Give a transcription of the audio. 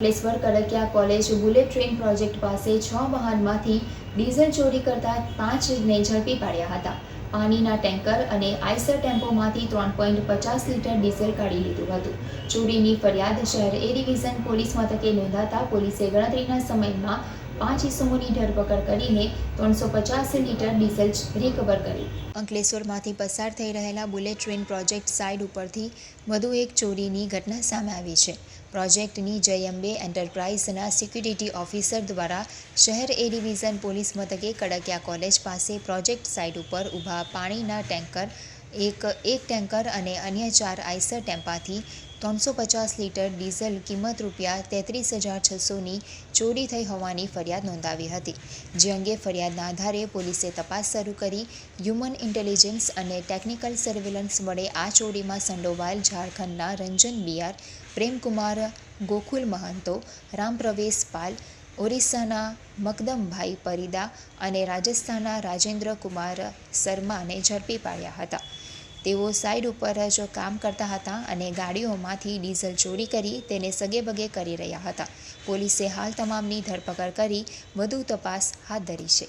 Ankleshwar Kadakia college, bullet train project પાસે છ વાહનમાંથી diesel ચોરી કરતા પાંચને ઝડપી પાડ્યા હતા. પાણીના ટેન્કર અને આઈસર ટેમ્પોમાંથી ત્રણ પોઈન્ટ પચાસ લીટર ડીઝલ કાઢી લીધું હતું. ચોરીની ફરિયાદ શહેર એ ડિવિઝન પોલીસ મથકે નોંધાતા પોલીસે ગણતરીના સમયમાં પાંચ ઇસમોની ધરપકડ કરીને ત્રણસો પચાસ લીટર ડીઝલ રિકવર કર્યું અંકલેશ્વરમાંથી પસાર થઈ રહેલા બુલેટ ટ્રેન પ્રોજેક્ટ સાઇડ ઉપરથી વધુ એક ચોરીની ઘટના સામે આવી છે. પ્રોજેક્ટની જયંબે એન્ટરપ્રાઇઝના સિક્યુરિટી ઓફિસર દ્વારા શહેર એ ડિવિઝન પોલીસ મથકે કડકિયા કોલેજ પાસે પ્રોજેક્ટ સાઇટ ઉપર ઊભા પાણીના ટેન્કર એક એક ટેન્કર અને અન્ય ચાર આઈસર ટેમ્પાથી ત્રણસો પચાસ લીટર ડીઝલ કિંમત રૂપિયા તેત્રીસ હજાર છસોની ચોરી થઈ હોવાની ફરિયાદ નોંધાવી હતી, જે અંગે ફરિયાદના આધારે પોલીસે તપાસ શરૂ કરી હ્યુમન ઇન્ટેલિજન્સ અને ટેકનિકલ સર્વેલન્સ વડે આ ચોરીમાં સંડોવાયેલ ઝારખંડના રંજન બિયાર, પ્રેમકુમાર ગોકુલ મહંતો રામપ્રવેશ પાલ ઓરિસ્સાના મકદમભાઈ પરિદા અને રાજસ્થાનના રાજેન્દ્ર કુમાર શર્માને ઝડપી પાડ્યા હતા. તેઓ સાઇડ ઉપર જ કામ કરતા હતા અને ગાડીઓમાંથી ડીઝલ ચોરી કરી તેને સગેબગે કરી રહ્યા હતા. પોલીસે હાલ તમામની ધરપકડ કરી વધુ તપાસ હાથ ધરી છે.